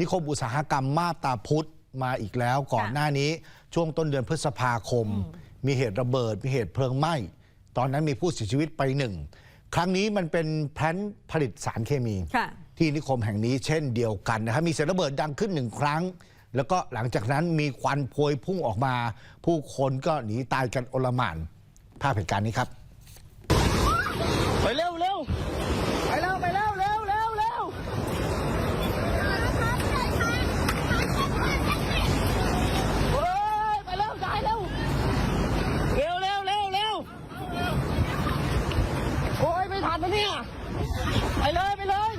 นิคมอุตสาหกรรมมาบตาพุธมาอีกแล้วก่อนหน้านี้ช่วงต้นเดือนพฤษภาคม มีเหตุระเบิด มีเหตุเพลิงไหม้ ตอนนั้นมีผู้เสียชีวิตไปหนึ่ง ครั้งนี้มันเป็นแพลนผลิตสารเคมีค่ะที่นิคมแห่งนี้เช่นเดียวกันนะครับมีเสียงระเบิดดังขึ้นหนึ่งครั้ง แล้วก็หลังจากนั้นมีควันพวยพุ่งออกมา ผู้คนก็หนีตายกันโอลหม่านภาพเหตุการณ์นี้ครับ ไปเร็วเร็วไปเร็วไปเร็วเร็วเร็วเร็วโอ้ยไปเร็วตายเร็วเร็วเร็วเร็วเร็วโอ้ยไม่ทันนะเนี่ยไปเลยไปเลย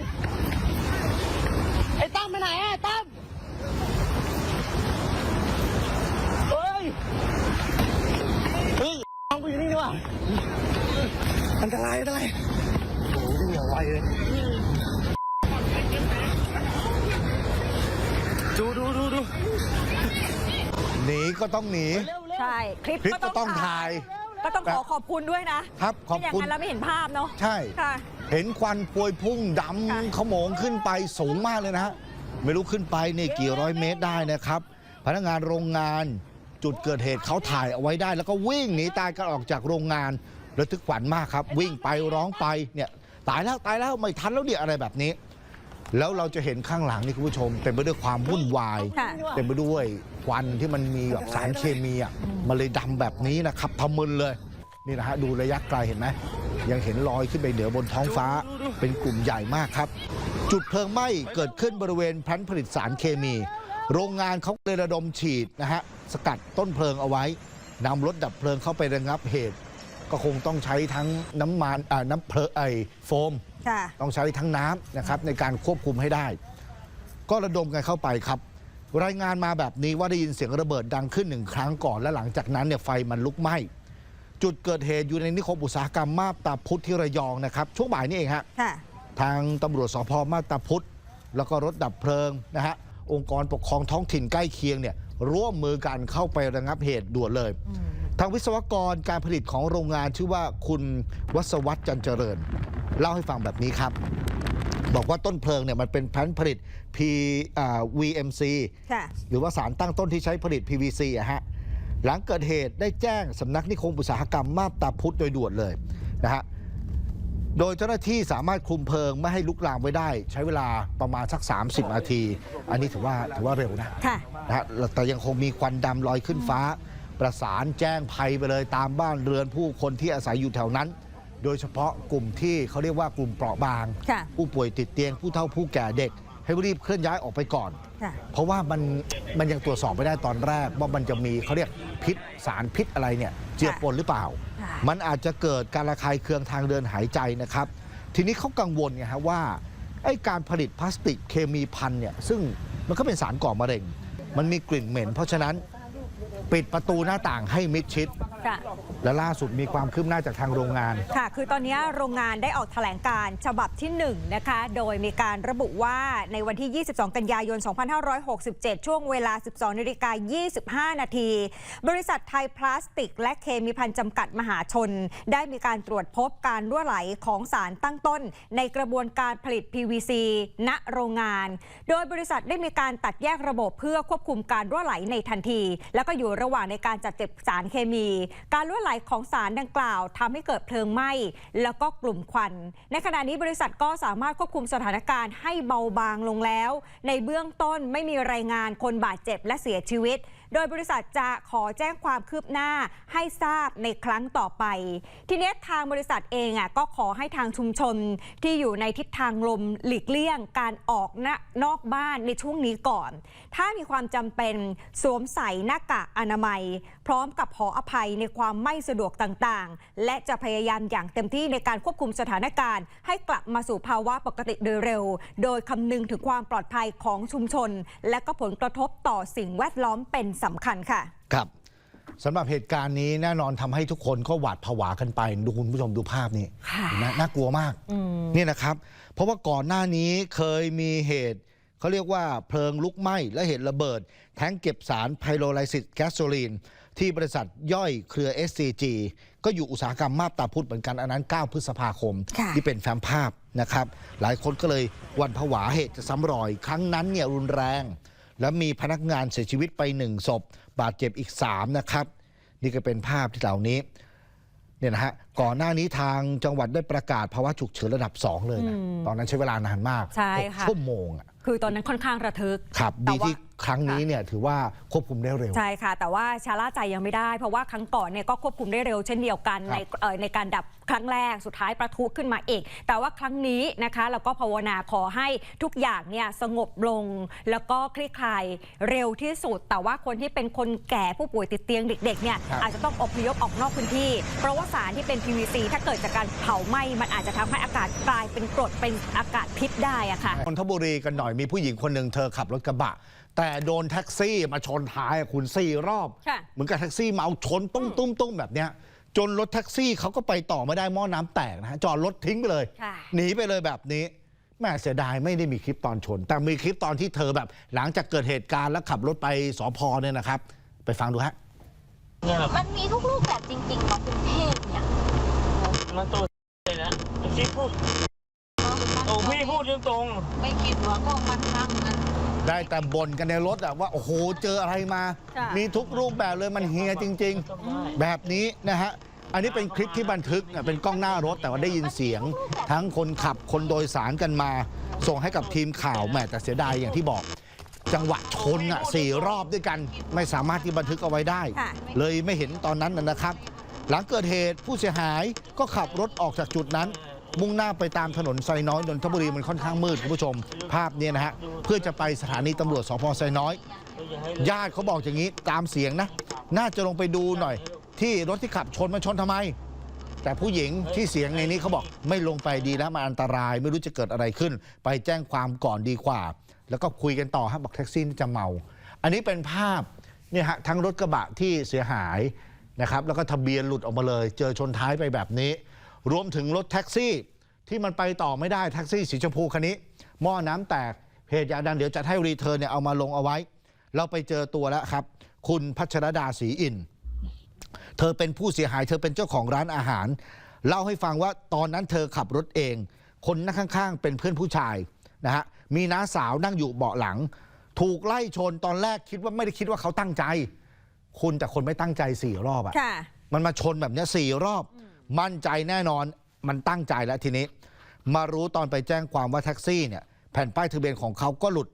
ไอ้ตั้มไปไหนอะไอ้ตั้มเฮ้ยเฮ้ย เอากูอยู่นี่ดีกว่าอันตรายอันตรายโอ้โหวิ่งอย่างไวเลยดูดูดูดูหนีก็ต้องหนีเร็วเร็วใช่คลิปคลิปก็ต้องถ่าย ก็ต้องขอขอบคุณด้วยนะครับขอบไม่อย่างคุณนั้นเราไม่เห็นภาพเนาะใช่ค่ะเห็นควันพวยพุ่งดค่ะำขโมงขึ้นไปสูงมากเลยนะฮะไม่รู้ขึ้นไปนี่กี่ร้อยเมตรได้นะครับ พนักงานโรงงาน จุดเกิดเหตุเขาถ่ายเอาไว้ได้ แล้วก็วิ่งหนีตายกันออกจากโรงงานระทึกขวัญมากครับ วิ่งไปร้องไปเนี่ยตายแล้วตายแล้วไม่ทันแล้วเนี่ยอะไรแบบนี้ แล้วเราจะเห็นข้างหลังนี่คุณผู้ชมเต็มไปด้วยความวุ่นวายค่ะ เต็มไปด้วยควันที่มันมีแบบสารเคมีอะมันเลยดำแบบนี้นะครับทะมึนเลยนี่นะฮะดูระยะไกลเห็นไหมยังเห็นลอยขึ้นไปเหนือบนท้องฟ้าเป็นกลุ่มใหญ่มากครับ จุดเพลิงไหม้เกิดขึ้นบริเวณแพลนผลิตสารเคมี โรงงานเขาเลยระดมฉีดนะฮะ สกัดต้นเพลิงเอาไว้นำรถดับเพลิงเข้าไประงับเหตุ ก็คงต้องใช้ทั้งน้ำมันอ่าน้ำเพลิงไอโฟม ค่ะต้องใช้ทั้งน้ำนะครับในการควบคุมให้ได้ ก็ระดมกันเข้าไปครับ รายงานมาแบบนี้ว่าได้ยินเสียงระเบิดดังขึ้นหนึ่งครั้งก่อน และหลังจากนั้นเนี่ยไฟมันลุกไหม้จุดเกิดเหตุอยู่ในนิคมอุตสาหกรรมมาบตาพุธที่ระยองนะครับ ช่วงบ่ายนี้เองฮะค่ะ ทางตำรวจสพมาบตาพุธแล้วก็รถดับเพลิงนะฮะองค์กรปกครองท้องถิ่นใกล้เคียงเนี่ย ร่วมมือกันเข้าไประงับเหตุด่วนเลย ทางวิศวกรการผลิตของโรงงานชื่อว่าคุณวัศวัตจันเจริญ เล่าให้ฟังแบบนี้ครับบอกว่าต้นเพลิงเนี่ยมันเป็นแผนผลิต P อ่า VMC ค่ะหรือว่าสารตั้งต้นที่ใช้ผลิต PVC อะฮะ หลังเกิดเหตุได้แจ้งสำนักนิคมอุตสาหกรรมมาบตาพุธโดยด่วนเลยนะฮะ โดยเจ้าหน้าที่สามารถคุมเพลิงไม่ให้ลุกลามไว้ได้ ใช้เวลาประมาณสัก 30 นาที อันนี้ถือว่าถือว่าเร็วนะค่ะนะฮะแต่ยังคงมีควันดำลอยขึ้นฟ้า ประสานแจ้งภัยไปเลยตามบ้านเรือนผู้คนที่อาศัยอยู่แถวนั้น โดยเฉพาะกลุ่มที่เขาเรียกว่ากลุ่มเปราะบาง ค่ะ ผู้ป่วยติดเตียงผู้เฒ่าผู้แก่เด็ก ให้รีบเคลื่อนย้ายออกไปก่อน ค่ะ เพราะว่ามันมันยังตรวจสอบไม่ได้ตอนแรก ว่ามันจะมีเขาเรียกพิษสารพิษอะไรเนี่ยเจือปนหรือเปล่า ค่ะ มันอาจจะเกิดการระคายเคืองทางเดินหายใจนะครับ ทีนี้เขากังวลไงฮะว่าไอ้การผลิตพลาสติกเคมีพันเนี่ยซึ่งมันก็เป็นสารก่อมะเร็ง มันมีกลิ่นเหม็น เพราะฉะนั้น ปิดประตูหน้าต่างให้มิดชิด ค่ะ และล่าสุดมีความคืบหน้าจากทางโรงงาน ค่ะ คือตอนนี้โรงงานได้ออกแถลงการฉบับที่ 1 นะคะ โดยมีการระบุว่าในวันที่ 22 กันยายน 2567 ช่วงเวลา 12นาฬิกา25 นาที บริษัทไทยพลาสติก และเคมีพันธ์จำกัดมหาชน ได้มีการตรวจพบการรั่วไหลของสารตั้งต้น ในกระบวนการผลิต PVC ณโรงงาน โดยบริษัทได้มีการตัดแยกระบบเพื่อควบคุมการรั่วไหลในทันที แล้วก็อยู่ระหว่างในการจัดเก็บสารเคมี การรั่วไหลของสารดังกล่าวทำให้เกิดเพลิงไหม้แล้วก็กลุ่มควัน ในขณะนี้บริษัทก็สามารถควบคุมสถานการณ์ให้เบาบางลงแล้ว ในเบื้องต้นไม่มีรายงานคนบาดเจ็บและเสียชีวิต โดยบริษัทจะขอแจ้งความคืบหน้าให้ทราบในครั้งต่อไป ทีนี้ทางบริษัทเองอะก็ขอให้ทางชุมชนที่อยู่ในทิศทางลมหลีกเลี่ยง การออกนนอกบ้านในช่วงนี้ก่อน ถ้ามีความจำเป็นสวมใส่หน้ากากอนามัย พร้อมกับขออภัยในความไม่สะดวกต่างๆ และจะพยายามอย่างเต็มที่ในการควบคุมสถานการณ์ ให้กลับมาสู่ภาวะปกติโดยเร็ว โดยคำนึงถึงความปลอดภัยของชุมชน และก็ผลกระทบต่อสิ่งแวดล้อมเป็นสำคัญค่ะ ครับสำหรับเหตุการณ์นี้แน่นอนทำให้ทุกคนก็หวาดผวากันไป ดูคุณผู้ชมดูภาพนี้ค่ะเห็นไหมน่ากลัวมากนี่นะครับ เพราะว่าก่อนหน้านี้เคยมีเหตุเขาเรียกว่าเพลิงลุกไหม้และเหตุระเบิด แท้งเก็บสารไพโรไลซิสแก๊สโซลีน ที่บริษัทย่อยเครือ SCG ก็อยู่อุตสาหกรรมมาบตาพุธเหมือนกันอันนั้น 9 พฤษภาคมค่ะที่เป็นแฟ้มภาพนะครับ หลายคนก็เลยหวันผวาเหตุจะซ้ำรอย ครั้งนั้นเนี่ยรุนแรง แล้วมีพนักงานเสียชีวิตไปหนึ่งศพ บาดเจ็บอีก 3 นะครับ นี่ก็เป็นภาพที่เหล่านี้เนี่ยนะฮะก่อนหน้านี้ทางจังหวัดได้ประกาศภาวะฉุกเฉินระดับ 2 เลยนะ อืมตอนนั้นใช้เวลานานมากใช่หกค่ะ ชั่วโมงอะคือตอนนั้นค่อนข้างระทึก ครับแต่ดีว่า ที่ครั้งนี้เนี่ยถือว่าควบคุมได้เร็ว ใช่ค่ะ แต่ว่าชาล่าใจยังไม่ได้ เพราะว่าครั้งก่อนเนี่ยก็ควบคุมได้เร็วเช่นเดียวกันครับในเอ่อในการดับครั้งแรกสุดท้ายประทุขึ้นมาอีก แต่ว่าครั้งนี้นะคะเราก็ภาวนาขอให้ทุกอย่างเนี่ยสงบลง แล้วก็คลี่คลายเร็วที่สุด แต่ว่าคนที่เป็นคนแก่ผู้ป่วยติดเตียงเด็กๆเนี่ยครับ อาจจะต้องอพยพออกนอกพื้นที่ เพราะว่าสารที่เป็น PVC ถ้าเกิดจากการเผาไหม้มันอาจจะทำให้อากาศกลายเป็นกรดเป็นอากาศพิษได้อะค่ะนนทบุรีกันหน่อยมีผู้หญิงคนหนึ่งเธอขับรถกระบะ แต่โดนแท็กซี่มาชนท้ายอะคุณสี่รอบค่ะเหมือนกับแท็กซี่เมาชนตุ้มตุ้มตุ้มแบบเนี้ยจนรถแท็กซี่เขาก็ไปต่อไม่ได้หม้อน้ำแตกนะฮะจอดรถทิ้งไปเลยค่ะหนีไปเลยแบบนี้แม่เสียดายไม่ได้มีคลิปตอนชน แต่มีคลิปตอนที่เธอแบบ หลังจากเกิดเหตุการณ์แล้วขับรถไปสพเนี่ยนะครับ ไปฟังดูฮะเนี่ยแบบมันมีทุกรูปแบบจริงๆของกรุงเทพเนี่ย มันตัวเลยนะพี่พูดโอ้พี่พูดตรงไม่คิดว่าก็มันทั้งนั้น ได้แต่บ่นกันในรถอะว่า โอ้โห เจออะไรมาค่ะมีทุกรูปแบบเลยมันเฮียจริง ๆ แบบนี้นะฮะ อันนี้เป็นคลิปที่บันทึกเนี่ยเป็นกล้องหน้ารถแต่ว่าได้ยินเสียง ทั้งคนขับคนโดยสารกันมา ส่งให้กับทีมข่าวแหมแต่เสียดายอย่างที่บอก จังหวะชนอะสี่รอบด้วยกัน ไม่สามารถที่บันทึกเอาไว้ได้ ค่ะ เลยไม่เห็นตอนนั้นนะนะครับ หลังเกิดเหตุผู้เสียหายก็ขับรถออกจากจุดนั้น มุ่งหน้าไปตามถนนไซน้อยนนทบุรีมันค่อนข้างมืดคุณผู้ชม ภาพนี้นะฮะเพื่อจะไปสถานีตำรวจสพไซน้อย ญาติเขาบอกอย่างนี้ตามเสียงนะ น่าจะลงไปดูหน่อย ที่รถที่ขับชนมันชนทำไม แต่ผู้หญิงที่เสียงในนี้เขาบอกไม่ลงไปดีแล้วมันอันตราย ไม่รู้จะเกิดอะไรขึ้น ไปแจ้งความก่อนดีกว่า แล้วก็คุยกันต่อฮะบอกแท็กซี่จะเมา อันนี้เป็นภาพเนี่ยฮะทั้งรถกระบะที่เสียหาย นะครับแล้วก็ทะเบียนหลุดออกมาเลย เจอชนท้ายไปแบบนี้ รวมถึงรถแท็กซี่ที่มันไปต่อไม่ได้แท็กซี่สีชมพูคันนี้ หม้อน้ำแตกเพจอยากดังเดี๋ยวจะให้รีเทิร์นเนี่ยเอามาลงเอาไว้ เราไปเจอตัวแล้วครับ คุณพัชรดาศรีอิน เธอเป็นผู้เสียหาย เธอเป็นเจ้าของร้านอาหาร เล่าให้ฟังว่าตอนนั้นเธอขับรถเอง คนนั่งข้างๆ เป็นเพื่อนผู้ชายนะฮะมีน้าสาวนั่งอยู่เบาะหลัง ถูกไล่ชนตอนแรกคิดว่าไม่ได้คิดว่าเขาตั้งใจ คุณแต่คนไม่ตั้งใจสี่รอบอะค่ะ มันมาชนแบบเนี้ยสี่รอบ มั่นใจแน่นอนมันตั้งใจแล้วทีนี้ มารู้ตอนไปแจ้งความว่าแท็กซี่เนี่ย แผ่นป้ายทะเบียนของเขาก็หลุด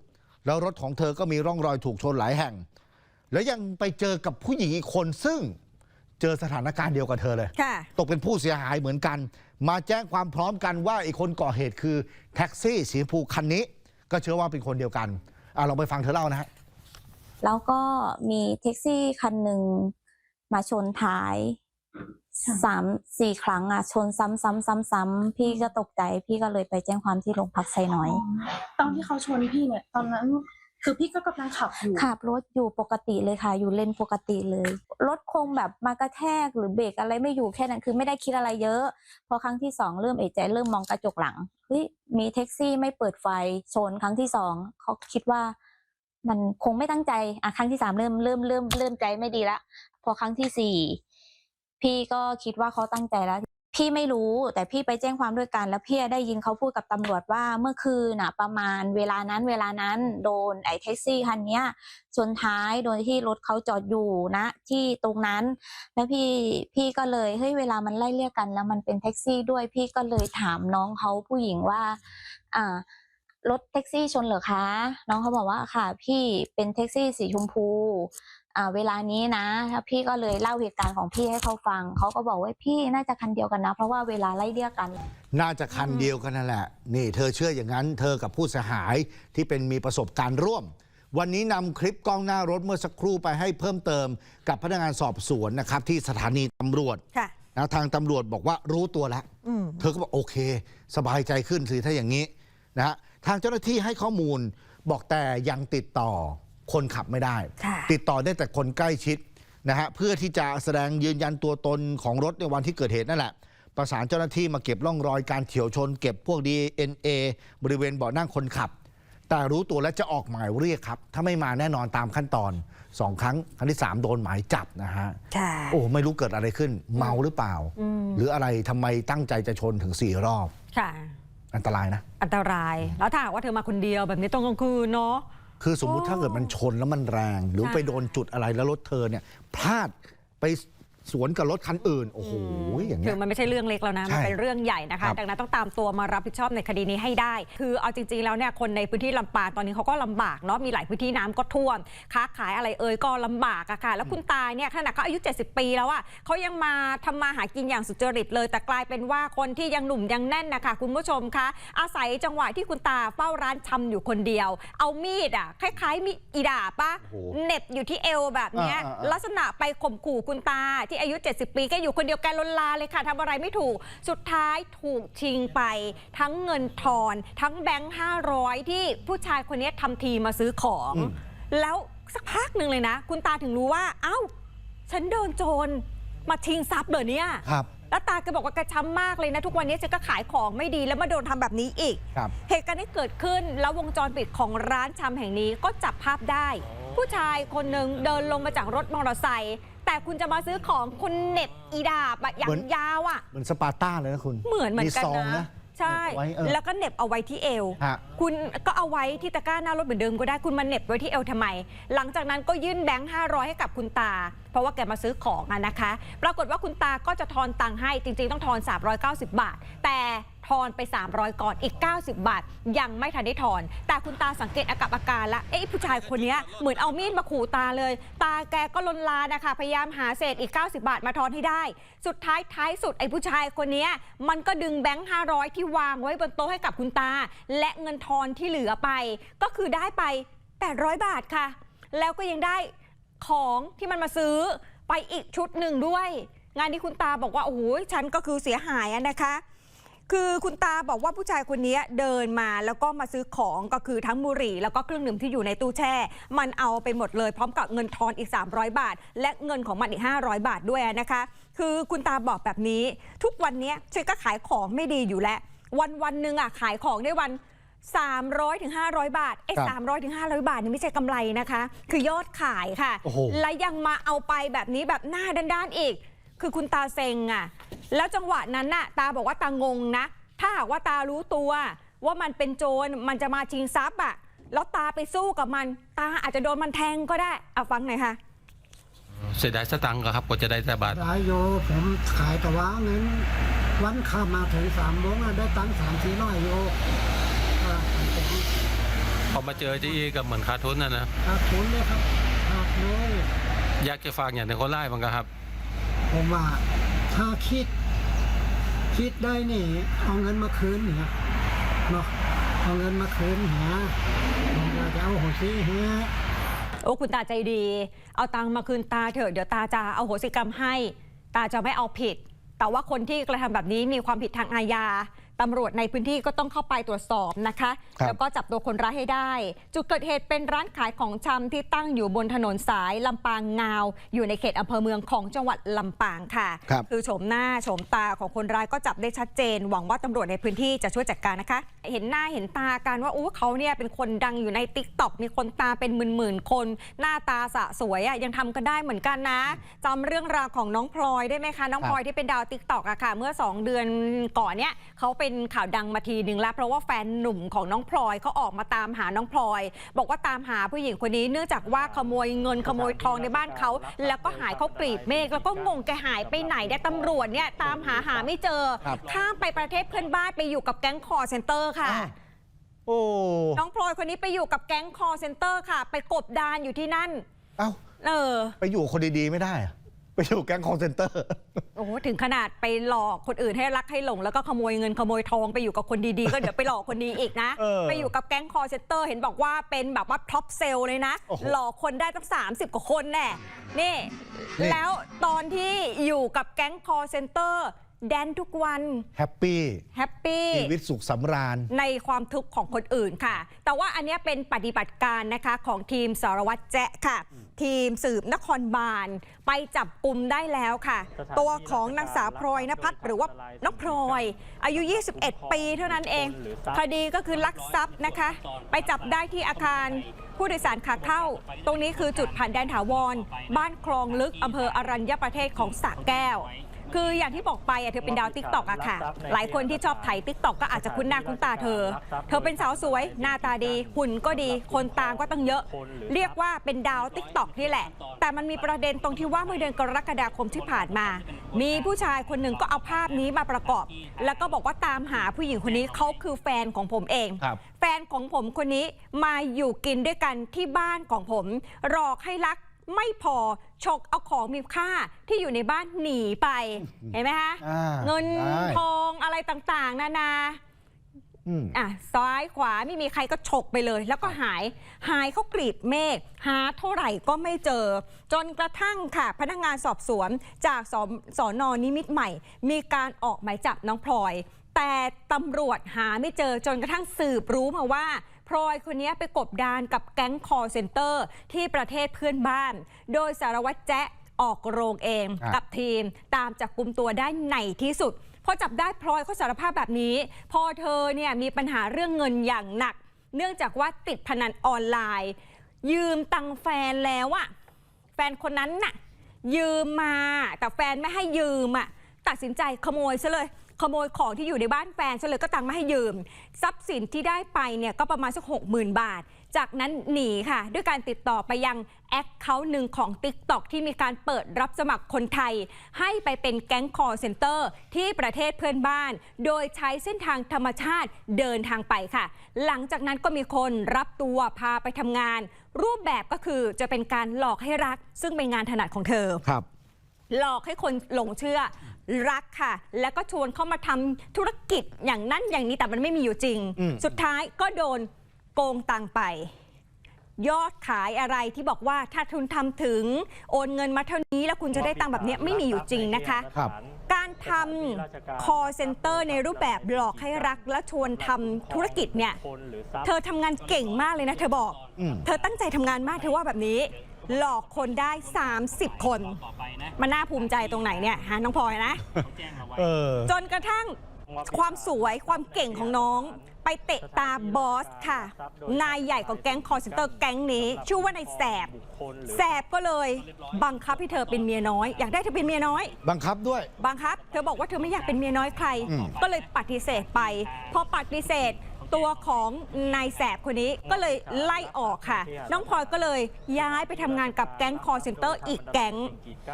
แล้วรถของเธอก็มีร่องรอยถูกชนหลายแห่ง แล้วยังไปเจอกับผู้หญิงอีกคนซึ่งเจอสถานการณ์เดียวกับเธอเลย ค่ะ ตกเป็นผู้เสียหายเหมือนกัน มาแจ้งความพร้อมกันว่าไอ้คนก่อเหตุคือแท็กซี่สีชมพูคันนี้ ก็เชื่อว่าเป็นคนเดียวกันอะลองไปฟังเธอเล่านะฮะ แล้วก็มีแท็กซี่คันหนึ่งมาชนท้ายสามสี่ครั้งอะชนซ้ำซ้ำซ้ำซ้ำพี่ก็ตกใจ พี่ก็เลยไปแจ้งความที่โรงพักไซน้อย ตอนที่เขาชนพี่เนี่ย ตอนนั้นคือพี่ก็กำลังขับอยู่ขับรถอยู่ปกติเลยค่ะ อยู่เลนปกติเลย รถคงแบบมากระแทกหรือเบรกอะไรไม่อยู่แค่นั้นคือไม่ได้คิดอะไรเยอะ พอครั้งที่สองเริ่มเอะใจเริ่มมองกระจกหลังเฮ้ยมีแท็กซี่ไม่เปิดไฟชนครั้งที่สองเขาคิดว่า มันคงไม่ตั้งใจอะครั้งที่สามเริ่มเริ่มเริ่มเริ่มใจไม่ดีละพอครั้งที่สี่พี่ก็คิดว่าเขาตั้งใจแล้วพี่ไม่รู้แต่พี่ไปแจ้งความด้วยกัน แล้วพี่ได้ยินเขาพูดกับตำรวจว่าเมื่อคืนน่ะ ประมาณเวลานั้นเวลานั้นโดนไอ้แท็กซี่คันเนี้ยชนท้ายโดยที่รถเขาจอดอยู่นะ ที่ตรงนั้น แล้วพี่พี่ก็เลยเฮ้ยเวลามันไล่เรียกกัน แล้วมันเป็นแท็กซี่ด้วยพี่ก็เลยถามน้องเขาผู้หญิงว่า อ่า รถแท็กซี่ชนเหรอคะ น้องเขาบอกว่าค่ะ พี่เป็นแท็กซี่สีชมพูอ่าเวลานี้นะแล้วพี่ก็เลยเล่าเหตุการณ์ของพี่ให้เขาฟัง เขาก็บอกว่าพี่น่าจะคันเดียวกันนะ เพราะว่าเวลาไล่เรียกกัน น่าจะคันเดียวกันนั่นแหละ นี่ เธอเชื่ออย่างนั้น เธอกับผู้เสียหายที่เป็นมีประสบการณ์ร่วม วันนี้นำคลิปกล้องหน้ารถเมื่อสักครู่ไปให้เพิ่มเติมกับพนักงานสอบสวนนะครับ ที่สถานีตำรวจ ค่ะ นะทางตำรวจบอกว่ารู้ตัวแล้ว อืม เธอก็บอกโอเค สบายใจขึ้นสิถ้าอย่างนี้ นะฮะทางเจ้าหน้าที่ให้ข้อมูลบอกแต่ยังติดต่อคนขับไม่ได้ค่ะติดต่อได้แต่คนใกล้ชิดนะฮะเพื่อที่จะแสดงยืนยันตัวตนของรถในวันที่เกิดเหตุนั่นแหละ ประสานเจ้าหน้าที่มาเก็บร่องรอยการเฉียวชน เก็บพวก DNA บริเวณเบาะนั่งคนขับ แต่รู้ตัวแล้วจะออกหมายเรียกครับ ถ้าไม่มาแน่นอนตามขั้นตอนสองครั้งครั้งที่สามโดนหมายจับนะฮะใช่โอ้ไม่รู้เกิดอะไรขึ้น เมาหรือเปล่าอืมหรืออะไรทำไมตั้งใจจะชนถึงสี่รอบค่ะ อันตรายนะ อันตราย แล้วถ้าหากว่าเธอมาคนเดียวแบบนี้ตอนกลางคืนเนาะ คือสมมุติถ้าเกิดมันชนแล้วมันแรง หรือค่ะไปโดนจุดอะไรแล้วรถเธอเนี่ยพลาดไป สวนกับรถคันอื่น โอ้โหอย่างคืเงี้อยมันไม่ใช่เรื่องเล็กแล้วนะ มันใช่เป็นเรื่องใหญ่นะครัคะบดังนั้นต้องตามตัวมารับผิดชอบในคดีนี้ให้ได้ คือเอาจริง ๆ แล้วเนี่ยคนในพื้นที่ลำปางตอนนี้เขาก็ลำบากเนาะ มีหลายพื้นที่น้ำก็ท่วม ค้าขายอะไรเอ่ยก็ลำบากอะค่ะ แล้วคุณตาเนี่ยขนาดเขาอายุ 70 ปีแล้วอะเขายังมาทำมาหากินอย่างสุจริตเลย แต่กลายเป็นว่าคนที่ยังหนุ่มยังแน่นนะคะคุณผู้ชมคะ อาศัยจังหวะที่คุณตาเฝ้าร้านชำอยู่คนเดียว เอามีดอะคล้ายๆมีดอีดาบปะโอ้โหเหน็บอยู่ที่เอวแบบเนี้ยอ่าๆๆลักษณะไปข่มขู่คุณตาที่อายุ 70 ปีแกอยู่คนเดียวแกลนลาเลยค่ะทำอะไรไม่ถูก สุดท้ายถูกชิงไป ทั้งเงินทอน ทั้งแบงค์500 ที่ผู้ชายคนนี้ทำทีมาซื้อของอืมแล้วสักพักหนึ่งเลยนะ คุณตาถึงรู้ว่า เอ้า ฉันโดนโจรมาชิงทรัพย์เหรอเนี่ยครับแล้วตาแกบอกว่าแกช้ำมากเลยนะ ทุกวันนี้ฉันก็ขายของไม่ดีแล้วมาโดนทำแบบนี้อีกครับเหตุการณ์ที่เกิดขึ้นแล้ววงจรปิดของร้านชำแห่งนี้ก็จับภาพได้ ผู้ชายคนหนึ่งเดินลงมาจากรถมอเตอร์ไซค์ แต่คุณจะมาซื้อของคุณเหน็บอีดาบอะอย่าเหมืงอน ยาวอะเหมือนสปาร์ต้าเลยนะคุณเหมือนเหมือนกันซองนะนะ ใช่ เหน็บไว้เออแล้วก็เหน็บเอาไว้ที่เอว ฮะ คุณก็เอาไว้ที่ตะกร้าหน้ารถเหมือนเดิมก็ได้คุณมาเหน็บไว้ที่เอวทำไม หลังจากนั้นก็ยื่นแบงค์500 ให้กับคุณตา เพราะว่าแกมาซื้อของอะนะคะ ปรากฏว่าคุณตาก็จะทอนตังค์ให้จริง ๆ ต้องทอน 390 บาท แต่ ทอนไป 300 ก่อนอีก 90 บาท ยังไม่ทันได้ทอน แต่คุณตาสังเกตอากับอาการละเอ้ผู้ชายคนนี้เหมือนเอามีดมาขู่ตาเลย ตาแกก็ลนลานนะคะพยายามหาเศษอีก 90 บาทมาทอนให้ได้ สุดท้ายท้ายสุดไอ้ผู้ชายคนนี้มันก็ดึงแบงค์500 ที่วางไว้บนโต๊ะให้กับคุณตา และเงินทอนที่เหลือไป ก็คือได้ไป 800 บาทค่ะ แล้วก็ยังได้ของที่มันมาซื้อไปอีกชุดหนึ่งด้วย งานนี้คุณตาบอกว่าโอ้โหฉันก็คือเสียหายนะคะ คือคุณตาบอกว่าผู้ชายคนนี้เดินมาแล้วก็มาซื้อของก็คือทั้งบุหรี่ แล้วก็เครื่องดื่มที่อยู่ในตู้แช่ มันเอาไปหมดเลยพร้อมกับเงินทอนอีก 300 บาท และเงินของมันอีก 500 บาทด้วยนะคะ คือคุณตาบอกแบบนี้ ทุกวันนี้ฉันก็ขายของไม่ดีอยู่แล้ว วันวันๆหนึ่งอะขายของได้วัน300ถึง500 บาทไอ้ครับสามร้อยถึง500บาทนี่ไม่ใช่กำไรนะคะ คือยอดขายค่ะโอ้โหและยังมาเอาไปแบบนี้แบบหน้าด้านๆอีก คือคุณตาเซ็งอะแล้วจังหวะนั้นน่ะตาบอกว่าตางงนะ ถ้าหากว่าตารู้ตัวว่ามันเป็นโจรมันจะมาชิงทรัพย์อะแล้วตาไปสู้กับมัน ตาอาจจะโดนมันแทงก็ได้เอาฟังหน่อยค่ะเสียดายสตังค์ก็ครับกว่าจะได้แต่บาทรายโยผมขายแต่ว่าเงินวันข้ามาถึงสามโมงอะได้ตังค์สามสี่ร้อยโยอ่าผมพอมาเจอที่อีก็เหมือนขาดทุนนะนะขาดทุนเลยครับขาดเลยอยากจะฝากอย่างในคนไล่บ้างครับ ผมว่าถ้าคิด คิดได้นี่ เอาเงินมาคืนเนี่ยเนาะเอาเงินมาคืนเหียเราจะเอาหัวซีเฮียโอ้คุณตาใจดี เอาตังมาคืนตาเถอะเดี๋ยวตาจะเอาโหสิกรรมให้ ตาจะไม่เอาผิด แต่ว่าคนที่กระทำแบบนี้มีความผิดทางอาญา ตำรวจในพื้นที่ก็ต้องเข้าไปตรวจสอบนะคะครับแล้วก็จับตัวคนร้ายให้ได้ จุดเกิดเหตุเป็นร้านขายของชำที่ตั้งอยู่บนถนนสายลำปางงาว อยู่ในเขตอำเภอเมืองของจังหวัดลำปางค่ะครับคือโฉมหน้าโฉมตาของคนร้ายก็จับได้ชัดเจน หวังว่าตำรวจในพื้นที่จะช่วยจัดการนะคะ เห็นหน้าเห็นตากันว่าอู้เขาเนี่ยเป็นคนดังอยู่ในติ๊กต็อกมีคนตามเป็นหมื่นๆคน หน้าตาสะสวยอะยังทำกันได้เหมือนกันนะจำเรื่องราวของน้องพลอยได้ไหมคะน้องครับพลอยที่เป็นดาวติ๊กต็อกอะค่ะ เมื่อ 2 เดือนก่อนเนี่ยเขาเป็นข่าวดังมาทีนึงแล้ว เพราะว่าแฟนหนุ่มของน้องพลอยเขาออกมาตามหาน้องพลอย บอกว่าตามหาผู้หญิงคนนี้ เนื่องจากว่าขโมยเงินขโมยทองในบ้านเขา แล้วก็หายเขากรีบเมฆแล้วก็งงแกหายไปไหนได้ตำรวจเนี่ยตามหาหาไม่เจอครับข้ามไปประเทศเพื่อนบ้านไปอยู่กับแก๊งคอร์เซนเตอร์ค่ะอ้าวโอ้น้องพลอยคนนี้ไปอยู่กับแก๊งคอร์เซนเตอร์ค่ะ ไปกบดานอยู่ที่นั่น เอ้าเออ ไปอยู่กับคนดีๆไม่ได้อะ ไปอยู่แก๊งคอลเซ็นเตอร์ โอ้โหถึงขนาดไปหลอกคนอื่นให้รักให้หลง แล้วก็ขโมยเงินขโมยทองไปอยู่กับคนดีๆ ก็เดี๋ยวไปหลอกคนดีอีกนะ เออไปอยู่กับแก๊งคอร์เซนเตอร์เห็นบอกว่าเป็นแบบว่าท็อปเซลล์เลยนะ โอ้โหหลอกคนได้ตั้ง 30 กว่าคนแน่นี่ นี่ แล้วตอนที่อยู่กับแก๊งคอร์เซนเตอร์ แดนทุกวันแฮปปี้แฮปปี้ชีวิตสุขสำราญ ในความทุกข์ของคนอื่นค่ะ แต่ว่าอันเนี้ยเป็นปฏิบัติการนะคะของทีมสารวัตรแจ๊ะค่ะ ทีมสืบนครบาล ไปจับกลุ่มได้แล้วค่ะ ตัวของนางสาวพลอยนภัทรหรือว่าน้องพลอย อายุ 21 ปีเท่านั้นเอง คดีก็คือลักทรัพย์นะคะ ไปจับได้ที่อาคารผู้โดยสารขาเข้า ตรงนี้คือจุดผ่านแดนถาวร บ้านคลองลึกอำเภออรัญญประเทศของสระแก้ว คืออย่างที่บอกไปอะเธอเป็นดาวติ๊กตอกอะค่ะ หลายคนที่ชอบถ่ายติ๊กตอกก็อาจจะคุ้นหน้าคุ้นตาเธอ เธอเป็นสาวสวย หน้าตาดี หุ่นก็ดี คนตามก็ตั้งเยอะ เรียกว่าเป็นดาวติ๊กตอกนี่แหละ แต่มันมีประเด็นตรงที่ว่าเมื่อเดือนกรกฎาคมที่ผ่านมา มีผู้ชายคนหนึ่งก็เอาภาพนี้มาประกอบ แล้วก็บอกว่าตามหาผู้หญิงคนนี้เขาคือแฟนของผมเองครับแฟนของผมคนนี้มาอยู่กินด้วยกันที่บ้านของผมหลอกให้รัก ไม่พอฉกเอาของมีค่าที่อยู่ในบ้านหนีไป เห็นไหมคะ อ่าเงินได้ ทองอะไรต่างๆ นานาอืม อะซ้ายขวาไม่มีใครก็ฉกไปเลย แล้วก็หายหายเขากรีดเมฆหาเท่าไหร่ก็ไม่เจอ จนกระทั่งค่ะ พนักงานสอบสวนจากสสอนอนิมิตรใหม่ มีการออกหมายจับน้องพลอย แต่ตำรวจหาไม่เจอจนกระทั่งสืบรู้มาว่า พลอยคนนี้ไปกบดานกับแก๊งคอร์เซนเตอร์ที่ประเทศเพื่อนบ้าน โดยสารวัตรแจ๊ะออกโรงเองครับกับทีมตามจับกลุ่มตัวได้ในที่สุด พอจับได้พลอยเขาสารภาพแบบนี้ พอเธอเนี่ยมีปัญหาเรื่องเงินอย่างหนัก เนื่องจากว่าติดพนันออนไลน์ ยืมตังค์แฟนแล้วอะแฟนคนนั้นน่ะยืมมาแต่แฟนไม่ให้ยืมอะตัดสินใจขโมยซะเลย ขโมยของที่อยู่ในบ้านแฟนซะเลยก็ตังค์ไม่ให้ยืม ทรัพย์สินที่ได้ไปเนี่ยก็ประมาณสักหกหมื่นบาท จากนั้นหนีค่ะ ด้วยการติดต่อไปยังแอคเคาท์หนึ่งของ TikTok ที่มีการเปิดรับสมัครคนไทย ให้ไปเป็นแก๊งคอร์เซนเตอร์ที่ประเทศเพื่อนบ้าน โดยใช้เส้นทางธรรมชาติเดินทางไปค่ะ หลังจากนั้นก็มีคนรับตัวพาไปทำงาน รูปแบบก็คือจะเป็นการหลอกให้รัก ซึ่งเป็นงานถนัดของเธอ ครับ หลอกให้คนหลงเชื่อ รักค่ะ แล้วก็ชวนเข้ามาทำธุรกิจอย่างนั้นอย่างนี้แต่มันไม่มีอยู่จริง อืม สุดท้ายก็โดนโกงตังไป ยอดขายอะไรที่บอกว่าถ้าทุนทำถึงโอนเงินมาเท่านี้แล้วคุณจะได้ตังค์แบบเนี้ยไม่มีอยู่จริงนะคะ ครับ การทำ call center ในรูปแบบหลอกให้รักแล้วชวนทำธุรกิจเนี่ย เธอทำงานเก่งมากเลยนะ เธอบอก อืม เธอตั้งใจทำงานมากเธอว่าแบบนี้ หลอกคนได้ 30 คน มันน่าภูมิใจตรงไหนเนี่ยฮะน้องพลอยนะ เออ จนกระทั่งความสวยความเก่งของน้อง ไปเตะตาบอสค่ะ นายใหญ่ของแก๊งคอร์เซนเตอร์แก๊งนี้ ชื่อว่านายแสบ แสบก็เลยบังคับให้เธอเป็นเมียน้อย อยากได้เธอเป็นเมียน้อย บังคับด้วย บังคับ เธอบอกว่าเธอไม่อยากเป็นเมียน้อยใครอืมก็เลยปฏิเสธไป พอปฏิเสธ ตัวของนายแสบคนนี้ก็เลยไล่ออกค่ะ น้องพลอยก็เลยย้ายไปทำงานกับแก๊งคอร์เซนเตอร์อีกแก๊ง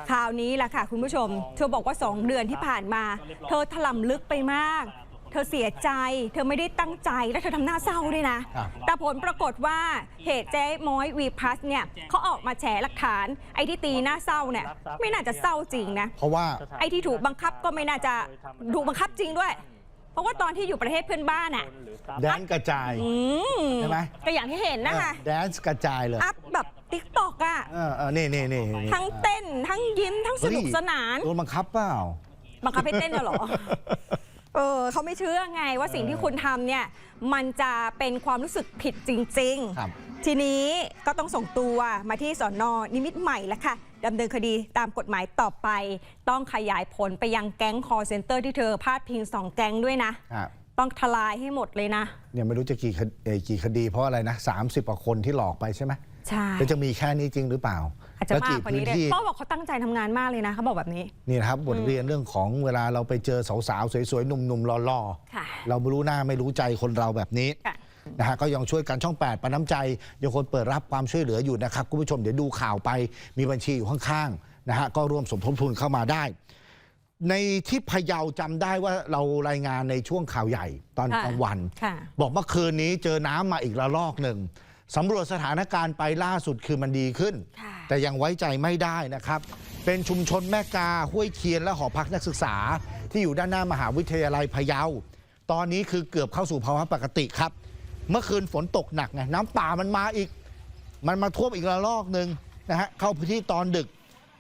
คราวนี้แหละค่ะ คุณผู้ชม เธอบอกว่า 2 เดือนที่ผ่านมา เธอถล่ำลึกไปมาก เธอเสียใจ เธอไม่ได้ตั้งใจและเธอทำหน้าเศร้าด้วยนะครับแต่ผลปรากฏว่าเพจเจ๊ม้อยวีพัสเนี่ยเขาออกมาแฉหลักฐานไอ้ที่ตีหน้าเศร้าเนี่ยไม่น่าจะเศร้าจริงนะเพราะว่าไอ้ที่ถูกบังคับก็ไม่น่าจะถูกบังคับจริงด้วย เพราะว่าตอนที่อยู่ประเทศเพื่อนบ้านอะแดนกระจายอืมใช่ไหมก็อย่างที่เห็นนะคะแดนซ์กระจายเลยอัพแบบติ๊กตอกอะเออเออนี่นี่นี่นี่ทั้งเต้นทั้งยิ้มทั้งสนุกสนานโดนบังคับเปล่าบังคับให้เต้นน่ะเหรอเออเขาไม่เชื่อไงว่าสิ่งที่คุณทำเนี่ย มันจะเป็นความรู้สึกผิดจริงครับๆ ทีนี้ก็ต้องส่งตัวมาที่สอนอนิมิตรใหม่แล้วค่ะดำเนินคดีตามกฎหมายต่อไป ต้องขยายผลไปยังแก๊งคอร์เซนเตอร์ที่เธอพาดพิงสองแก๊งด้วยนะอะต้องทลายให้หมดเลยนะ เนี่ยไม่รู้จะกี่คดเอ่อกี่คดีเพราะอะไรนะ30กว่าคนที่หลอกไปใช่ไหมใช่ แล้วจะมีแค่นี้จริงหรือเปล่าอาจจะแล้วมากกี่กว่าพื้นี้นเลยที่เพราะบอกเขาตั้งใจทำงานมากเลยนะเขาบอกแบบนี้ นี่นะครับบทเรียนเรื่องของเวลาเราไปเจอสาวๆ สวยๆ หนุ่มๆหล่อค่ะ ๆ เราไม่รู้หน้าไม่รู้ใจคนเราแบบนี้ ค่ะ นะฮะก็ยังช่วยกันช่อง 8ปันน้ำใจยังคนเปิดรับความช่วยเหลืออยู่นะครับคุณผู้ชมเดี๋ยวดูข่าวไป มีบัญชีอยู่ข้างๆนะฮะก็ร่วมสมทบทุนเข้ามาได้ ในที่พะเยาจำได้ว่าเรารายงานในช่วงข่าวใหญ่ตอนค่ะกลางวัน ค่ะบอกเมื่อคืนนี้เจอน้ำมาอีกระลอกหนึ่งสำรวจสถานการณ์ไปล่าสุดคือมันดีขึ้น ค่ะ แต่ยังไว้ใจไม่ได้นะครับ เป็นชุมชนแม่กาห้วยเคียนและหอพักนักศึกษา ที่อยู่ด้านหน้ามหาวิทยาลัยพะเยา ตอนนี้คือเกือบเข้าสู่ภาวะปกติครับ เมื่อคืนฝนตกหนักไงน้ำป่ามันมาอีก มันมาท่วมอีกระลอกหนึ่งนะฮะเข้าพื้นที่ตอนดึก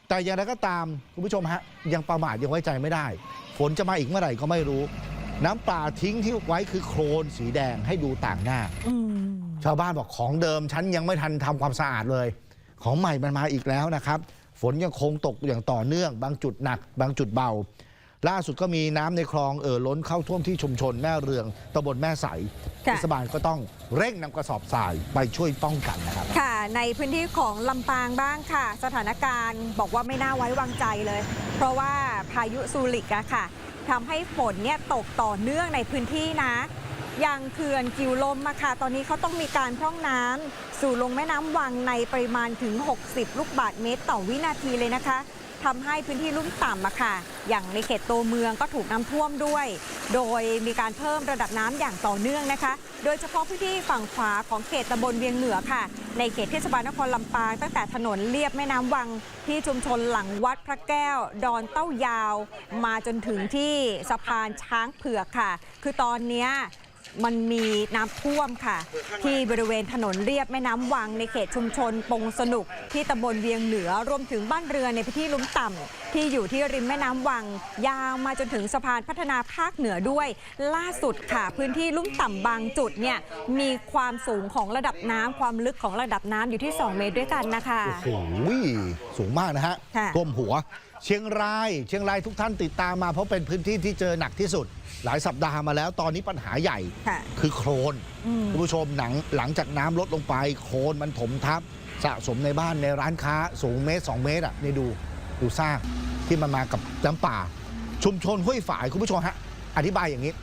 แต่อย่างไรก็ตามคุณผู้ชมฮะยังประมาทยังไว้ใจไม่ได้ ฝนจะมาอีกเมื่อไหร่ก็ไม่รู้ น้ำป่าทิ้งที่ไว้คือโคลนสีแดงให้ดูต่างหน้าอืมชาวบ้านบอกของเดิมฉันยังไม่ทันทำความสะอาดเลย ของใหม่มันมาอีกแล้วนะครับ ฝนยังคงตกอย่างต่อเนื่อง บางจุดหนัก บางจุดเบา ล่าสุดก็มีน้ำในคลองเอ่อล้นเข้าท่วมที่ชุมชนแม่เรืองตำบลแม่ใสค่ะเทศบาลก็ต้องเร่งนำกระสอบทรายไปช่วยป้องกันนะครับค่ะ ในพื้นที่ของลำปางบ้างค่ะ สถานการณ์บอกว่าไม่น่าไว้วางใจเลย เพราะว่าพายุซูริกอะค่ะทำให้ฝนเนี่ยตกต่อเนื่องในพื้นที่นะอย่างเขื่อนกิวลมอะค่ะ ตอนนี้เขาต้องมีการพร่องน้ำสู่ลงแม่น้ำวังในปริมาณถึง 60 ลูกบาทเมตรต่อวินาทีเลยนะคะ ทำให้พื้นที่ลุ่มต่ำอะค่ะ อย่างในเขตตัวเมืองก็ถูกน้ำท่วมด้วย โดยมีการเพิ่มระดับน้ำอย่างต่อเนื่องนะคะ โดยเฉพาะพื้นที่ฝั่งขวาของเขตตำบลเวียงเหนือค่ะ ในเขตเทศบาลนครลำปางตั้งแต่ถนนเลียบแม่น้ำวังที่ชุมชนหลังวัดพระแก้ว ดอนเต้ายาว มาจนถึงที่สะพานช้างเผือกค่ะ คือตอนเนี้ย มันมีน้ำท่วมค่ะ ที่บริเวณถนนเรียบแม่น้ำวังในเขตชุมชนปงสนุก ที่ตำบลเวียงเหนือรวมถึงบ้านเรือนในพื้นที่ลุ่มต่ำที่อยู่ที่ริมแม่น้ำวัง ยาวมาจนถึงสะพานพัฒนาภาคเหนือด้วย ล่าสุดค่ะ พื้นที่ลุ่มต่ำบางจุดเนี่ยมีความสูงของระดับน้ำความลึกของระดับน้ำอยู่ที่ 2 เมตรด้วยกันนะคะโอ้โหสูงมากนะฮะค่ะท่วมหัว เชียงราย เชียงรายทุกท่านติดตามมาเพราะเป็นพื้นที่ที่เจอหนักที่สุด หลายสัปดาห์มาแล้วตอนนี้ปัญหาใหญ่ค่ะคือโคลนอืมคุณผู้ชมหนังหลังจากน้ำลดลงไป โคลนมันถมทับสะสมในบ้านในร้านค้าสูงเมตร 2 เมตรอะนี่ดูดูซากที่มันมากับน้ำป่า ชุมชนห้วยฝายคุณผู้ชมฮะอธิบายอย่างนี้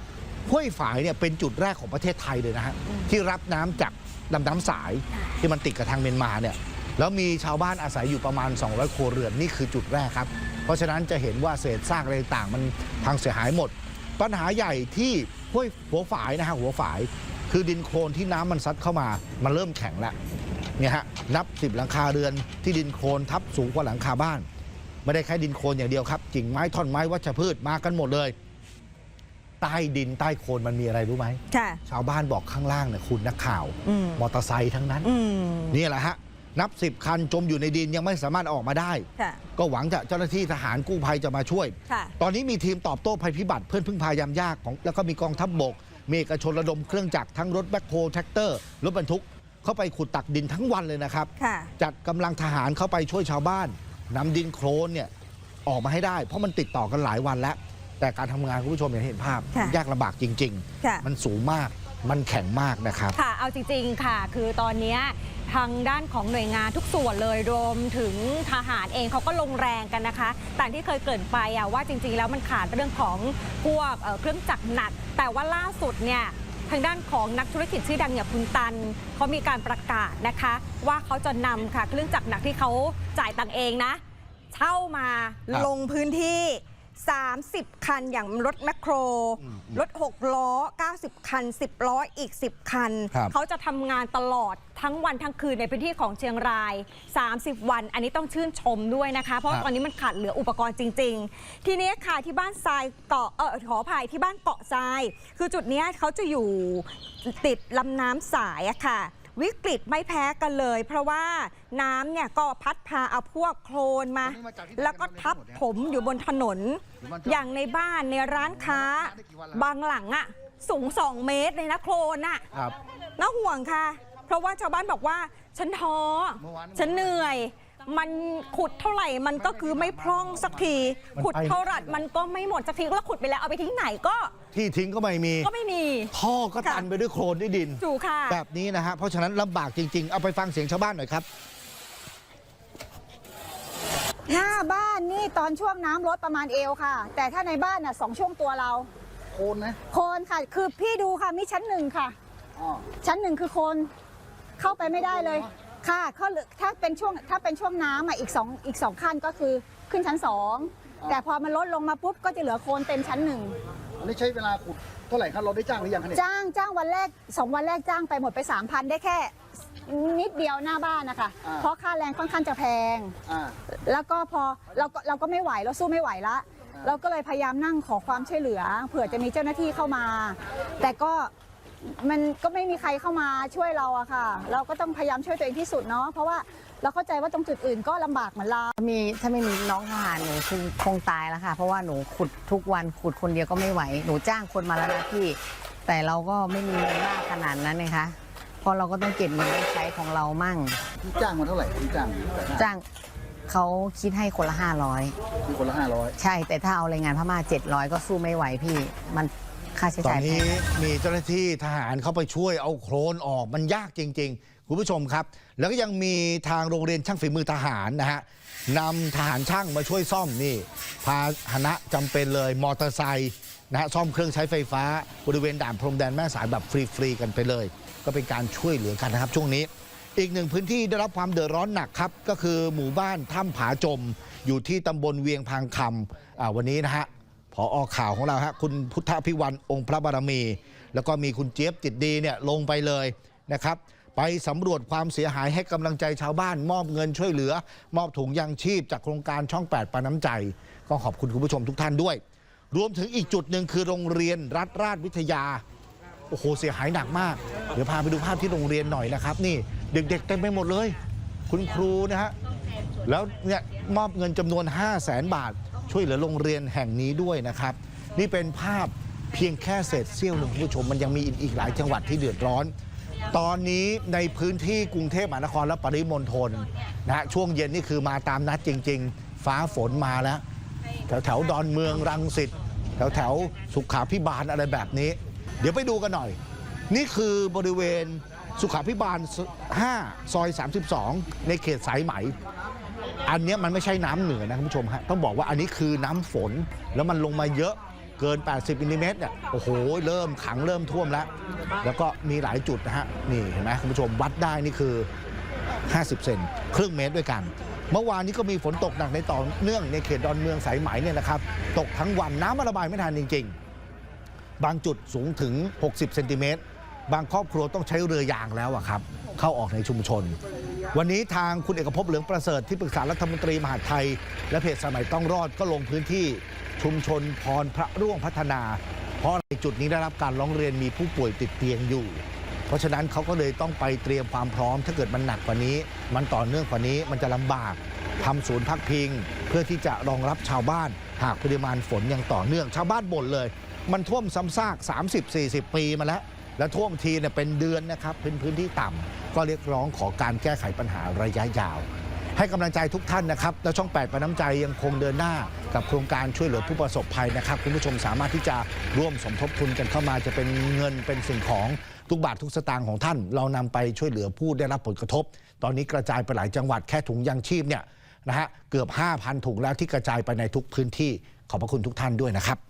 ห้วยฝายเนี่ยเป็นจุดแรกของประเทศไทยเลยนะฮะที่รับน้ำจากลำน้ำสายที่มันติดกับทางเมียนมาเนี่ยแล้วมีชาวบ้านอาศัยอยู่ประมาณ 200 ครัวเรือนนี่คือจุดแรกครับ เพราะฉะนั้นจะเห็นว่าเศษซากอะไรต่างๆมันพังเสียหายหมด ปัญหาใหญ่ที่ห้วยหัวฝายนะฮะหัวฝาย คือดินโคลนที่น้ำมันซัดเข้ามา มันเริ่มแข็งแล้วเนี่ยฮะนับสิบหลังคาเรือนที่ดินโคลนทับสูงกว่าหลังคาบ้าน ไม่ได้แค่ดินโคลนอย่างเดียวครับกิ่งไม้ท่อนไม้วัชพืชมากันหมดเลย ใต้ดินใต้โคลนมันมีอะไรรู้ไหมค่ะชาวบ้านบอกข้างล่างเนี่ยคุณนักข่าวอืมมอเตอร์ไซค์ทั้งนั้นอืมนี่แหละฮะ นับสิบคันจมอยู่ในดินยังไม่สามารถออกมาได้ ค่ะ ก็หวังจะเจ้าหน้าที่ทหารกู้ภัยจะมาช่วย ค่ะ ตอนนี้มีทีมตอบโต้ภัยพิบัติเพื่อนพึ่งพายามยากของแล้วก็มีกองทัพบบกมีเอกชนระดมเครื่องจักรทั้งรถแบ็คโฮแท็กเตอร์ รถบรรทุก เข้าไปขุดตักดินทั้งวันเลยนะครับ ค่ะ จัดกำลังทหารเข้าไปช่วยชาวบ้านนำดินโคลนเนี่ยออกมาให้ได้ เพราะมันติดต่อกันหลายวันแล้ว แต่การทำงานคุณผู้ชมอย่างที่เห็นภาพค่ะ ยากลำบากจริง ค่ะ ๆ มันสูงมากมันแข็งมากนะครับ ค่ะ เอาจริง ๆ ค่ะ คือตอนเนี้ย ทางด้านของหน่วยงานทุกส่วนเลยรวมถึงทหารเองเขาก็ลงแรงกันนะคะต่างที่เคยเกริดไปอะว่าจริงๆ แล้วมันขาดเรื่องของพวกเอ่อเครื่องจักรหนัก แต่ว่าล่าสุดเนี่ยทางด้านของนักธุรกิจชื่อดังอย่างคุณตันเขามีการประกาศนะคะ ว่าเขาจะนำค่ะเครื่องจักรหนักที่เขาจ่ายตังค์เองนะ เช่ามาครับลงพื้นที่ 30 คันอย่างรถแมคโครอืมรถ 6 ล้อ 90 คัน 10 ล้ออีก 10 คันครับเขาจะทำงานตลอดทั้งวันทั้งคืนในพื้นที่ของเชียงราย 30 วัน อันนี้ต้องชื่นชมด้วยนะคะ เพราะว่าตอนนี้มันขาดเหลืออุปกรณ์จริง ๆ ทีนี้ค่ะที่บ้านทรายเกาะเออขออภัยที่บ้านเกาะทราย คือจุดเนี้ยเขาจะอยู่ติดลำน้ำสายอะค่ะ วิกฤตไม่แพ้กันเลย เพราะว่าน้ำเนี่ยก็พัดพาเอาพวกโคลนมา แล้วก็ทับถมอยู่บนถนน อย่างในบ้านในร้านค้า บางหลังอะสูง 2 เมตรเลยนะโคลนอะครับน่าห่วงค่ะ เพราะว่าชาวบ้านบอกว่า ฉันท้อฉันเหนื่อย มันขุดเท่าไหร่มันก็คือไม่พร่องสักที มันไป ขุดเท่าไหร่มันก็ไม่หมดสักทีแล้วขุดไปแล้วเอาไปทิ้งไหนก็ที่ทิ้งก็ไม่มี ก็ไม่มี ท่อก็ค่ะตันไปด้วยโคลนด้วยดิน จู่ค่ะ แบบนี้นะฮะ เพราะฉะนั้นลำบากจริง ๆ เอาไปฟังเสียงชาวบ้านหน่อยครับ หน้าบ้านนี่ตอนช่วงน้ำลดประมาณเอวค่ะ แต่ถ้าในบ้านน่ะสองช่วงตัวเรา โคนนะ โคนค่ะ คือพี่ดูค่ะมีชั้นหนึ่งค่ะอ๋อชั้นหนึ่งคือโคนเข้าไปไม่ได้เลย ค่ะเขาเหลือถ้าเป็นช่วงถ้าเป็นช่วงน้ำอะอีกสองอีกสองขั้นก็คือขึ้นชั้นสองแต่พอมันลดลงมาปุ๊บก็จะเหลือโคนเต็มชั้นหนึ่งอันนี้ใช้เวลาขุดเท่าไหร่ครับเราได้จ้างหรือยังคะเนี่ยจ้างจ้างวันแรกสองวันแรกจ้างไปหมดไปสามพันได้แค่นิดเดียวหน้าบ้านนะคะ เพราะค่าแรงค่อนข้างจะแพง อ่า แล้วก็พอเราก็เราก็ไม่ไหวเราสู้ไม่ไหวละอ่าเราก็เลยพยายามนั่งขอความช่วยเหลือ เผื่อจะมีเจ้าหน้าที่เข้ามา แต่ก็ มันก็ไม่มีใครเข้ามาช่วยเราอะค่ะ เราก็ต้องพยายามช่วยตัวเองที่สุดเนาะเพราะว่าเราเข้าใจว่าตรงจุดอื่นก็ลำบากเหมือนเราถ้ามีถ้าไม่มีน้องทหารหนูคงคงตายแล้วค่ะ เพราะว่าหนูขุดทุกวันขุดคนเดียวก็ไม่ไหว หนูจ้างคนมาแล้วนะพี่ แต่เราก็ไม่มีเงินมากขนาดนั้นนะคะเพราะเราก็ต้องเก็บเงินไว้ใช้ของเรามั่งพี่จ้างมาเท่าไหร่พี่จ้างจ้างเขาคิดให้คนละห้าร้อย คือคนละห้าร้อยใช่แต่ถ้าเอาแรงงานพม่าเจ็ดร้อยก็สู้ไม่ไหวพี่ มัน ค่าใช้ตอนจ่ายแพนี้งมีเจ้าหน้าที่ทหารเข้าไปช่วยเอาโครนออกมันยากจริง ๆ คุณผู้ชมครับ แล้วก็ยังมีทางโรงเรียนช่างฝีมือทหารนะฮะนำทหารช่างมาช่วยซ่อมนี่ พาหนะจำเป็นเลยมอเตอร์ไซค์นะฮะซ่อมเครื่องใช้ไฟฟ้าบริเวณด่านพรมแดนแม่สายแบบฟรีๆกันไปเลย ก็เป็นการช่วยเหลือกันนะครับ ช่วงนี้ อีกหนึ่งพื้นที่ได้รับความเดือดร้อนหนักครับ ก็คือหมู่บ้านถ้ำผาจม อยู่ที่ตำบลเวียงพังคำอ่าวันนี้นะฮะ พออข่าวของเราฮะคุณพุทธพิวันองค์พระบารมี แล้วก็มีคุณเจี๊ยบจิตดีเนี่ยลงไปเลยนะครับ ไปสำรวจความเสียหายให้กำลังใจชาวบ้าน มอบเงินช่วยเหลือ มอบถุงยางชีพจากโครงการช่อง 8ปาน้ำใจ ก็ขอบคุณคุณผู้ชมทุกท่านด้วย รวมถึงอีกจุดหนึ่งคือโรงเรียนรัฐราชวิทยาโอ้โหเสียหายหนักมาก เดี๋ยวพาไปดูภาพที่โรงเรียนหน่อยนะครับ นี่เด็กๆเต็มไปหมดเลย คุณครูนะฮะแล้วเนี่ยมอบเงินจำนวน 5 0 0แสนบาท ช่วยเหลือโรงเรียนแห่งนี้ด้วยนะครับ นี่เป็นภาพเพียงแค่เศษเสี้ยวหนึ่งคุณผู้ชมมันยังมีอีกหลายจังหวัดที่เดือดร้อน ตอนนี้ในพื้นที่กรุงเทพมหานครและปริมณฑลนะฮะช่วงเย็นนี่คือมาตามนัดจริง ๆ ฟ้าฝนมาแล้ว แถวแถวๆดอนเมืองรังสิตแถวแถวๆสุขาพิบาลอะไรแบบนี้ เดี๋ยวไปดูกันหน่อย นี่คือบริเวณสุขาพิบาล 5 ซอย 32 ในเขตสายไหม อันนี้มันไม่ใช่น้ำเหนือนะคุณผู้ชมฮะต้องบอกว่าอันนี้คือน้ำฝนแล้วมันลงมาเยอะเกิน 80มิลลิเมตรเนี่ยโอ้โห เริ่มขังเริ่มท่วมแล้ว แล้วก็มีหลายจุดนะฮะ นี่เห็นไหมคุณผู้ชมวัดได้นี่คือ 50 เซนครึ่งเมตรด้วยกัน เมื่อวานนี้ก็มีฝนตกหนักในต่อเนื่องในเขตดอนเมืองสายไหมเนี่ยนะครับ ตกทั้งวันน้ำระบายไม่ทันจริง ๆ บางจุดสูงถึง 60 เซนติเมตร บางครอบครัวต้องใช้เรือยางแล้วอะครับ เข้าออกในชุมชน วันนี้ทางคุณเอกภพเหลืองประเสริฐที่ปรึกษารัฐมนตรีมหาไทย และเพจสมัยต้องรอดก็ลงพื้นที่ชุมชนพรพระร่วงพัฒนา เพราะในจุดนี้ได้รับการร้องเรียนมีผู้ป่วยติดเตียงอยู่ เพราะฉะนั้นเขาก็เลยต้องไปเตรียมความพร้อม ถ้าเกิดมันหนักกว่านี้ มันต่อเนื่องกว่านี้มันจะลำบากทำศูนย์พักพิง เพื่อที่จะรองรับชาวบ้าน หากปริมาณฝนยังต่อเนื่อง ชาวบ้านบ่นเลย มันท่วมซ้ำซาก 30-40 ปีมาแล้ว และท่วมทีเนี่ยเป็นเดือนนะครับเป็นพื้นที่ต่ำ ก็เรียกร้องขอการแก้ไขปัญหาระยะยาว ให้กำลังใจทุกท่านนะครับ และช่อง 8ประน้ำใจยังคงเดินหน้ากับโครงการช่วยเหลือผู้ประสบภัยนะครับ คุณผู้ชมสามารถที่จะร่วมสมทบทุนกันเข้ามาจะเป็นเงินเป็นสิ่งของทุกบาททุกสตางค์ของท่าน เรานำไปช่วยเหลือผู้ได้รับผลกระทบ ตอนนี้กระจายไปหลายจังหวัดแค่ถุงยางชีพเนี่ยนะฮะเกือบ 5,000 ถุงแล้วที่กระจายไปในทุกพื้นที่ขอบพระคุณทุกท่านด้วยนะครับ